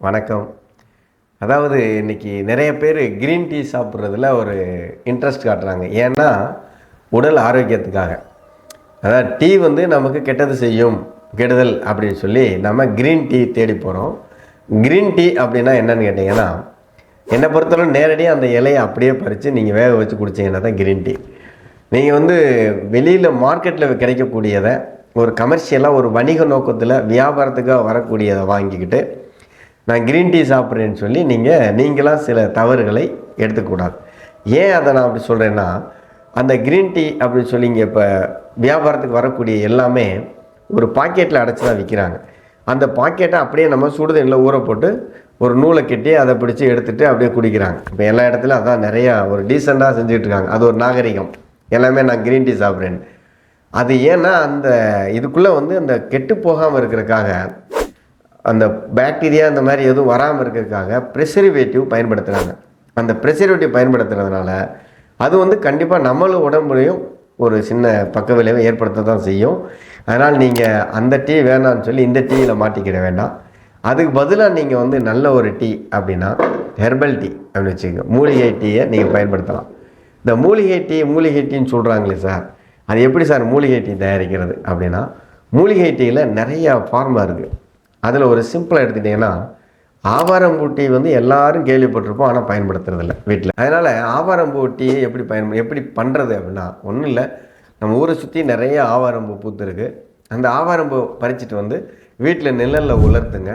வணக்கம். அதாவது இன்றைக்கி நிறைய பேர் க்ரீன் டீ சாப்பிட்றதுல ஒரு இன்ட்ரெஸ்ட் காட்டுறாங்க. ஏன்னா உடல் ஆரோக்கியத்துக்காக. அதாவது டீ வந்து நமக்கு கெட்டது செய்யும் கெடுதல் அப்படின்னு சொல்லி நம்ம க்ரீன் டீ தேடி போகிறோம் க்ரீன் டீ அப்படின்னா என்னன்னு கேட்டிங்கன்னா என்னை பொறுத்தவரை நேரடியாக அந்த இலையை அப்படியே பறித்து நீங்கள் வேக வச்சு குடிச்சீங்கன்னா தான் க்ரீன் டீ நீங்கள் வந்து வெளியில் மார்க்கெட்டில் கிடைக்கக்கூடியதை ஒரு கமர்ஷியலாக ஒரு வணிக நோக்கத்தில் வியாபாரத்துக்காக வரக்கூடியதை வாங்கிக்கிட்டு நான் க்ரீன் டீ சாப்பிட்றேன்னு சொல்லி நீங்கள் நீங்களாம் சில தவறுகளை எடுத்துக்கூடாது. ஏன் அதை நான் அப்படி சொல்கிறேன்னா அந்த க்ரீன் டீ அப்படின்னு சொல்லி இங்கே இப்போ வியாபாரத்துக்கு வரக்கூடிய எல்லாமே ஒரு பாக்கெட்டில் அடைச்சி தான் விற்கிறாங்க அந்த பாக்கெட்டை அப்படியே நம்ம சுடுதண்ணில் ஊற போட்டு ஒரு நூலை கட்டி அதை பிடிச்சி எடுத்துகிட்டு அப்படியே குடிக்கிறாங்க. இப்போ எல்லா இடத்துலையும் அதான் நிறையா ஒரு டீசெண்டாக செஞ்சுக்கிட்டு இருக்காங்க. அது ஒரு நாகரிகம். எல்லாமே நான் க்ரீன் டீ சாப்பிட்றேன்னு. அது ஏன்னா அந்த இதுக்குள்ளே வந்து அந்த கெட்டு போகாமல் இருக்கிறக்காக அந்த பாக்டீரியா அந்த மாதிரி எதுவும் வராமல் இருக்கிறதுக்காக ப்ரெசர்வேட்டிவ் பயன்படுத்துகிறாங்க அந்த ப்ரெசர்வேட்டிவ் பயன்படுத்துறதுனால அது வந்து கண்டிப்பாக நம்மளும் உடம்புலையும் ஒரு சின்ன பக்க விளைவை ஏற்படுத்த தான் செய்யும். அதனால் நீங்கள் அந்த டீ வேணாம்னு சொல்லி இந்த டீயில் மாட்டிக்கிட வேண்டாம். அதுக்கு பதிலாக நீங்கள் வந்து நல்ல ஒரு டீ அப்படின்னா ஹெர்பல் டீ அப்படின்னு வச்சுக்கோங்க. மூலிகை டீயை நீங்கள் பயன்படுத்தலாம். இந்த மூலிகை டீ மூலிகை டீன்னு சொல்கிறாங்களே சார். அது எப்படி சார் மூலிகை டீ தயாரிக்கிறது அப்படின்னா மூலிகை டீயில் நிறையா ஃபார்மாக இருக்குது அதில் ஒரு சிம்பிளாக எடுத்துக்கிட்டிங்கன்னா ஆவாரம்பூ வந்து எல்லாரும் கேள்விப்பட்டிருப்போம் ஆனால் பயன்படுத்துறதில்ல வீட்டில் அதனால் ஆவாரம்பூ எப்படி பயன் எப்படி பண்ணுறது அப்படின்னா ஒன்றும் இல்லை. நம்ம ஊரை சுற்றி நிறைய ஆவாரம்பூ பூத்துருக்குது அந்த ஆவாரம்பூ பறிச்சுட்டு வந்து வீட்டில் நிழலில் உலர்த்துங்க.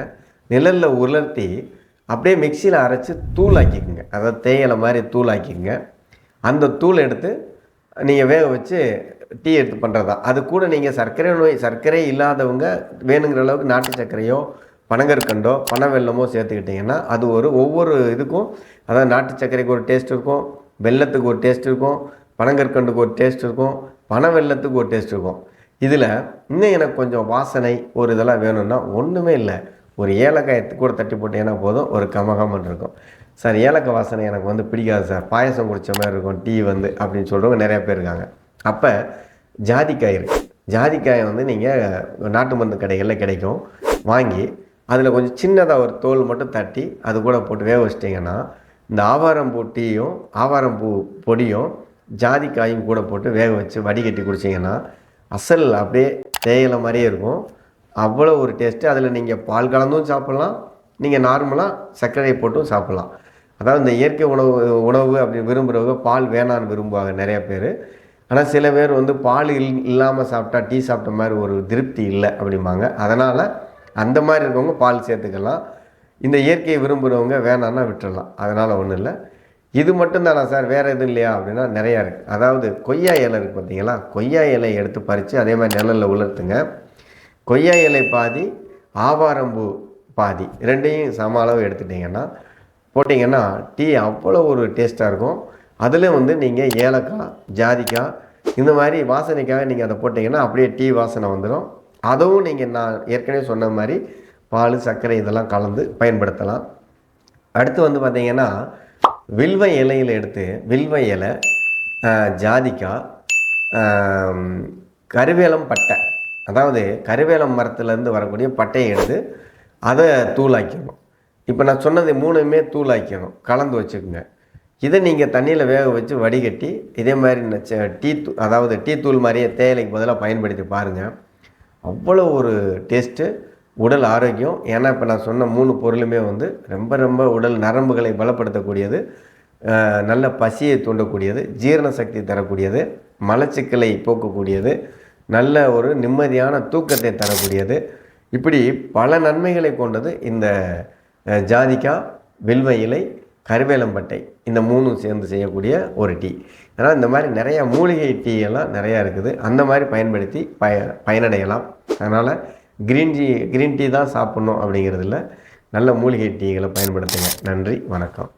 நிழலில் உலர்த்தி அப்படியே மிக்சியில் அரைச்சி தூள் ஆக்கிக்குங்க அதாவது தேயிலை மாதிரி தூள் ஆக்கிக்குங்க அந்த தூள் எடுத்து நீங்கள் வேக வச்சு டீ எடுத்து பண்ணுறது தான் அது கூட நீங்கள் சர்க்கரை நோய் சர்க்கரை இல்லாதவங்க வேணுங்கிற அளவுக்கு நாட்டு சர்க்கரையோ பனங்கற்கண்டோ பனை வெல்லமோ சேர்த்துக்கிட்டிங்கன்னா அது ஒரு ஒவ்வொரு இதுக்கும் அதாவது நாட்டு சர்க்கரைக்கு ஒரு டேஸ்ட் இருக்கும் வெல்லத்துக்கு ஒரு டேஸ்ட் இருக்கும் பனங்கற்கண்டுக்கு ஒரு டேஸ்ட் இருக்கும் பனை வெள்ளத்துக்கு ஒரு டேஸ்ட் இருக்கும். இதில் இன்னும் எனக்கு கொஞ்சம் வாசனை ஒரு இதெல்லாம் வேணும்னா ஒன்றுமே இல்லை. ஒரு ஏலக்காய் கூட தட்டி போட்டீங்கன்னா போதும் ஒரு கமகமன் இருக்கும். சார் ஏலக்காய் வாசனை எனக்கு வந்து பிடிக்காது சார். பாயசம் குடித்த மாதிரி இருக்கும் டீ வந்து அப்படின்னு சொல்கிறவங்க நிறையா பேர் இருக்காங்க. அப்போ ஜாதிக்காய் இருக்குது ஜாதிக்காயை வந்து நீங்கள் நாட்டு மருந்து கடைகளில் கிடைக்கும். வாங்கி அதில் கொஞ்சம் சின்னதாக ஒரு தோல் மட்டும் தட்டி அது கூட போட்டு வேக வச்சிட்டிங்கன்னா இந்த ஆவாரம்பூ டீயும் ஆவாரம்பூ பொடியும் ஜாதிக்காயும் கூட போட்டு வேக வச்சு வடிகட்டி குடிச்சிங்கன்னா அசல் அப்படியே தேயிலை மாதிரியே இருக்கும். அவ்வளோ ஒரு டேஸ்ட்டு அதில் நீங்கள் பால் கலந்தும் சாப்பிட்லாம். நீங்கள் நார்மலாக சர்க்கரை போட்டும் சாப்பிட்லாம். அதாவது இந்த இயற்கை உணவு உணவு அப்படி விரும்புகிறவங்க பால் வேணான்னு விரும்புவாங்க நிறையா பேர். ஆனால் சில பேர் வந்து பால் இல் இல்லாமல் சாப்பிட்டா டீ சாப்பிட்ட மாதிரி ஒரு திருப்தி இல்லை அப்படிம்பாங்க. அதனால் அந்த மாதிரி இருக்கவங்க பால் சேர்த்துக்கலாம். இந்த இயற்கையை விரும்புகிறவங்க வேணான்னா விட்டுடலாம் அதனால் ஒன்றும் இல்லை. இது மட்டும்தானா சார்? வேறு எதுவும் இல்லையா? அப்படின்னா நிறையா இருக்குது அதாவது கொய்யா இலை இருக்குது பார்த்தீங்களா? கொய்யா இலையை எடுத்து பறித்து அதே மாதிரி நிழலில் உலர்த்துங்க. கொய்யா இலை பாதி ஆவாரம்பூ பாதி ரெண்டையும் சம அளவு எடுத்துட்டிங்கன்னா போட்டிங்கன்னா டீ அவ்வளோ ஒரு டேஸ்ட்டாக இருக்கும். அதில் வந்து நீங்கள் ஏலக்காய் ஜாதிக்காய் இந்த மாதிரி வாசனைக்காக நீங்கள் அதை போட்டிங்கன்னா அப்படியே டீ வாசனை வந்துடும் அதுவும் நீங்கள் நான் ஏற்கனவே சொன்ன மாதிரி பால் சர்க்கரை இதெல்லாம் கலந்து பயன்படுத்தலாம். அடுத்து வந்து பார்த்திங்கன்னா வில்வ இலையில் எடுத்து வில்வ இலை ஜாதிக்காய் கருவேலம் பட்டை. அதாவது கருவேலம் மரத்துலேருந்து வரக்கூடிய பட்டையை எடுத்து அதை தூளாக்கிடணும். இப்போ நான் சொன்னது மூணுமே தூளாக்கிடணும். கலந்து வச்சுக்கோங்க. இதை நீங்கள் தண்ணியில் வேக வச்சு வடிகட்டி இதே மாதிரி டீ தூ அதாவது டீ தூள் மாதிரியே தேயிலைக்கு பதிலாக பயன்படுத்தி பாருங்கள் அவ்வளோ ஒரு டேஸ்ட்டு உடல் ஆரோக்கியம். ஏன்னா இப்போ நான் சொன்ன மூணு பொருளுமே வந்து ரொம்ப ரொம்ப உடல் நரம்புகளை பலப்படுத்தக்கூடியது நல்ல பசியை தூண்டக்கூடியது ஜீரண சக்தி தரக்கூடியது மலச்சிக்கலை போக்கக்கூடியது நல்ல ஒரு நிம்மதியான தூக்கத்தை தரக்கூடியது. இப்படி பல நன்மைகளை கொண்டது இந்த ஜாதிக்காய் வில்வ இலை கருவேலம்பட்டை. இந்த மூணும் சேர்ந்து செய்யக்கூடிய ஒரு டீ. அதனால் இந்த மாதிரி நிறையா மூலிகை டீ எல்லாம் நிறையா இருக்குது. அந்த மாதிரி பயன்படுத்தி பய பயனடையலாம். அதனால் க்ரீன் டீ க்ரீன் டீ தான் சாப்பிட்ணும் அப்படிங்கிறதில்ல. நல்ல மூலிகை டீகளை பயன்படுத்துங்க. நன்றி வணக்கம்.